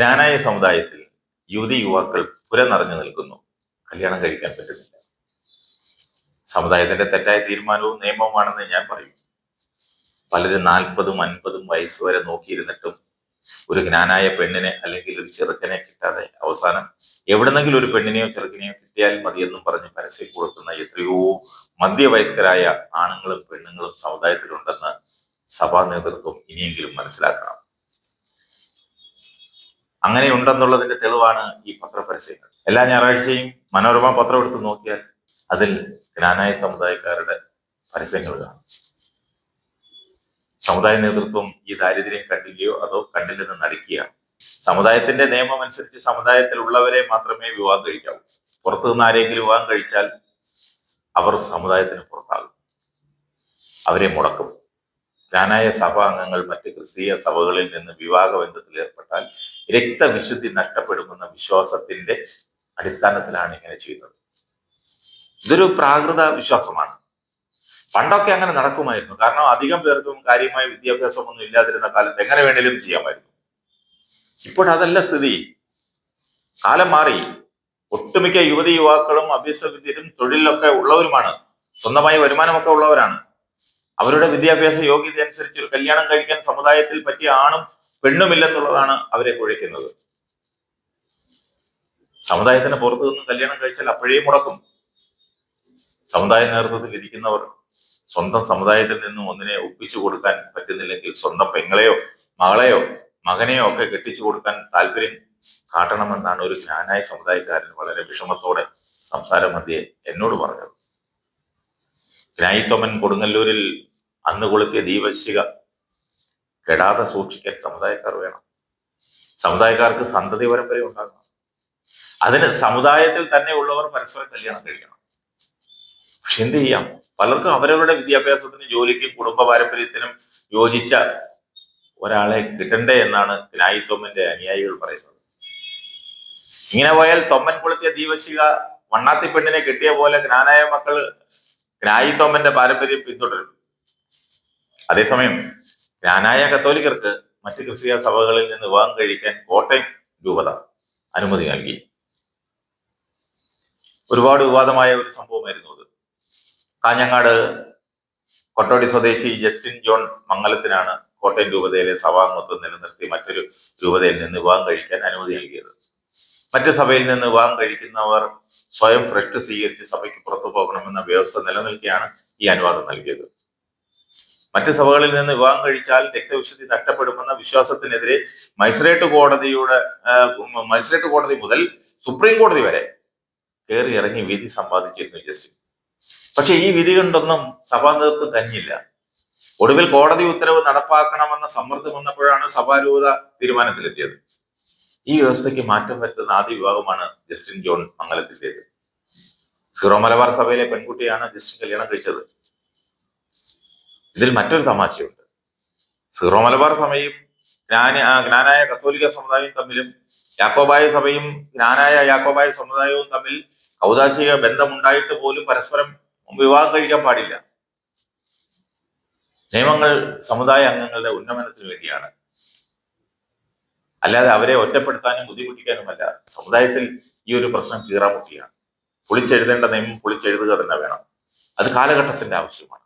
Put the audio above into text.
ജ്ഞാനായ സമുദായത്തിൽ യുവതി യുവാക്കൾ പുര നിറഞ്ഞു നിൽക്കുന്നു. കല്യാണം കഴിക്കാൻ പറ്റുന്നില്ല. സമുദായത്തിന്റെ തെറ്റായ തീരുമാനവും നിയമവുമാണെന്ന് ഞാൻ പറയും. പലരും നാൽപ്പതും അൻപതും വയസ്സ് വരെ നോക്കിയിരുന്നിട്ടും ഒരു ജ്ഞാനായ പെണ്ണിനെ അല്ലെങ്കിൽ ഒരു ചെറുക്കനെ കിട്ടാതെ അവസാനം എവിടെന്നെങ്കിലും ഒരു പെണ്ണിനെയോ ചെറുക്കനെയോ കിട്ടിയാൽ മതിയെന്നും പറഞ്ഞ് പരസ്യം കൊടുക്കുന്ന എത്രയോ മധ്യവയസ്കരായ ആണുങ്ങളും പെണ്ണുങ്ങളും സമുദായത്തിലുണ്ടെന്ന് സഭാ നേതൃത്വം ഇനിയെങ്കിലും മനസ്സിലാക്കണം. അങ്ങനെ ഉണ്ടെന്നുള്ളതിന്റെ തെളിവാണ് ഈ പത്രപരസ്യങ്ങൾ. എല്ലാ ഞായറാഴ്ചയും മനോരമ പത്രം എടുത്ത് നോക്കിയാൽ അതിൽ ജ്ഞാനായ സമുദായക്കാരുടെ പരസ്യങ്ങൾ കാണും. സമുദായ നേതൃത്വം ഈ ദാരിദ്ര്യം കണ്ടില്ലയോ അതോ കണ്ടില്ലെന്ന് നടിക്കുകയാണ് സമുദായത്തിന്റെ നിയമം അനുസരിച്ച് സമുദായത്തിലുള്ളവരെ മാത്രമേ വിവാഹം കഴിക്കാവൂ. പുറത്തു നിന്ന് ആരെങ്കിലും വിവാഹം കഴിച്ചാൽ അവർ സമുദായത്തിന് പുറത്താകും. അവരെ മുടക്കും. ജ്ഞാനായ സഭാ അംഗങ്ങൾ മറ്റ് ക്രിസ്തീയ സഭകളിൽ നിന്ന് വിവാഹ ബന്ധത്തിൽ ഏർപ്പെട്ടാൽ രക്തവിശുദ്ധി നഷ്ടപ്പെടുമെന്ന വിശ്വാസത്തിന്റെ അടിസ്ഥാനത്തിലാണ് ഇങ്ങനെ ചെയ്യുന്നത്. ഇതൊരു പ്രാകൃത വിശ്വാസമാണ്. പണ്ടൊക്കെ അങ്ങനെ നടക്കുമായിരുന്നു. കാരണം അധികം പേർക്കും കാര്യമായ വിദ്യാഭ്യാസമൊന്നും ഇല്ലാതിരുന്ന കാലത്ത് എങ്ങനെ വേണേലും ചെയ്യാമായിരുന്നു. ഇപ്പോഴതല്ല സ്ഥിതി. കാലം മാറി. ഒട്ടുമിക്ക യുവതി യുവാക്കളും അഭ്യസ്ത വിദ്യരും തൊഴിലൊക്കെ ഉള്ളവരുമാണ്. സ്വന്തമായി വരുമാനമൊക്കെ ഉള്ളവരാണ്. അവരുടെ വിദ്യാഭ്യാസ യോഗ്യത അനുസരിച്ച് ഒരു കല്യാണം കഴിക്കാൻ സമുദായത്തിൽ പറ്റിയ ആണും പെണ്ണുമില്ലെന്നുള്ളതാണ് അവരെ കുഴയ്ക്കുന്നത്. സമുദായത്തിന് പുറത്തു നിന്ന് കല്യാണം കഴിച്ചാൽ അപ്പോഴേ മുടക്കും. സമുദായ നേതൃത്വത്തിൽ ഇരിക്കുന്നവർ സ്വന്തം സമുദായത്തിൽ നിന്നും ഒന്നിനെ ഒപ്പിച്ചു കൊടുക്കാൻ പറ്റുന്നില്ലെങ്കിൽ സ്വന്തം പെങ്ങളെയോ മകളെയോ മകനെയോ ഒക്കെ കെട്ടിച്ചു കൊടുക്കാൻ താല്പര്യം കാട്ടണമെന്നാണ് ഒരു ജ്ഞാനായ സമുദായക്കാരൻ വളരെ വിഷമത്തോടെ സംസാര മധ്യേ എന്നോട് പറഞ്ഞത്. ജ്ഞായിത്വമൻ കൊടുങ്ങല്ലൂരിൽ അന്ന് കൊളുത്തിയ ദീപശിക കെടാതെ സൂക്ഷിക്കാൻ സമുദായക്കാർ വേണം. സമുദായക്കാർക്ക് സന്തതി പരമ്പര ഉണ്ടാകണം. അതിന് സമുദായത്തിൽ തന്നെ ഉള്ളവർ പരസ്പരം കല്യാണം കഴിക്കണം. പക്ഷെ എന്ത് ചെയ്യാം? പലർക്കും അവരവരുടെ വിദ്യാഭ്യാസത്തിനും ജോലിക്കും കുടുംബ പാരമ്പര്യത്തിനും യോജിച്ച ഒരാളെ കിട്ടണ്ടേ എന്നാണ് പിനായി തൊമ്മന്റെ അനുയായികൾ പറയുന്നത്. ഇങ്ങനെ പോയാൽ തൊമ്മൻ കൊളുത്തിയ ദീപശിക വണ്ണാത്തി പെണ്ണിനെ കിട്ടിയ പോലെ ജ്ഞാനായ മക്കൾ ജ്ഞായി തൊമ്മന്റെ പാരമ്പര്യം പിന്തുടരും. അതേസമയം ജ്ഞാനായ കത്തോലിക്കർക്ക് മറ്റ് ക്രിസ്തീയ സഭകളിൽ നിന്ന് വിവാഹം കഴിക്കാൻ കോട്ടയം രൂപത അനുമതി നൽകി. ഒരുപാട് വിവാദമായ ഒരു സംഭവമായിരുന്നു അത്. കാഞ്ഞങ്ങാട് കൊട്ടോടി സ്വദേശി ജസ്റ്റിൻ ജോൺ മംഗലത്തിനാണ് കോട്ടയം രൂപതയിലെ സഭാംഗത്വം നിലനിർത്തി മറ്റൊരു രൂപതയിൽ നിന്ന് വിവാഹം കഴിക്കാൻ അനുമതി നൽകിയത്. മറ്റു സഭയിൽ നിന്ന് വിവാഹം കഴിക്കുന്നവർ സ്വയം ഫ്രഷ് സ്വീകരിച്ച് സഭയ്ക്ക് പുറത്തു പോകണമെന്ന വ്യവസ്ഥ നിലനിൽക്കെയാണ് ഈ അനുവാദം നൽകിയത്. മറ്റ് സഭകളിൽ നിന്ന് വിവാഹം കഴിച്ചാൽ രക്തവിശുദ്ധി നഷ്ടപ്പെടുമെന്ന വിശ്വാസത്തിനെതിരെ മജിസ്ട്രേറ്റ് കോടതിയുടെ മജിസ്ട്രേറ്റ് കോടതി മുതൽ സുപ്രീം കോടതി വരെ കയറി ഇറങ്ങി വിധി സമ്പാദിച്ചിരുന്നു ജസ്റ്റിസ്. പക്ഷെ ഈ വിധി കൊണ്ടൊന്നും സഭാ നേതൃത്വം കഞ്ഞില്ല ഒടുവിൽ കോടതി ഉത്തരവ് നടപ്പാക്കണമെന്ന സമ്മർദ്ദം വന്നപ്പോഴാണ് സഭാരൂപത തീരുമാനത്തിലെത്തിയത്. ഈ വ്യവസ്ഥയ്ക്ക് മാറ്റം വരുത്തുന്ന ആദ്യ വിഭാഗമാണ് ജസ്റ്റിൻ ജോൺ മംഗലത്തിന്റേത് സീറോ മലബാർ സഭയിലെ പെൺകുട്ടിയാണ് ജസ്റ്റിൻ കല്യാണം കഴിച്ചത്. ഇതിൽ മറ്റൊരു തമാശയുണ്ട്. സീറോ മലബാർ സഭയും ജ്ഞാന ജ്ഞാനായ കത്തോലിക സമുദായവും തമ്മിലും യാക്കോബായ സഭയും ജ്ഞാനായ യാക്കോബായ സമുദായവും തമ്മിൽ ഔദാശിക ബന്ധമുണ്ടായിട്ട് പോലും പരസ്പരം വിവാഹം കഴിക്കാൻ പാടില്ല. നിയമങ്ങൾ സമുദായ അംഗങ്ങളുടെ ഉന്നമനത്തിന് വേണ്ടിയാണ്. അല്ലാതെ അവരെ ഒറ്റപ്പെടുത്താനും ബുദ്ധിമുട്ടിക്കാനുമല്ല. സമുദായത്തിൽ ഈ ഒരു പ്രശ്നം കീറാമുട്ടിയാണ് പൊളിച്ചെഴുതേണ്ട നിയമം പൊളിച്ചെഴുതുക തന്നെ വേണം. അത് കാലഘട്ടത്തിന്റെ ആവശ്യമാണ്.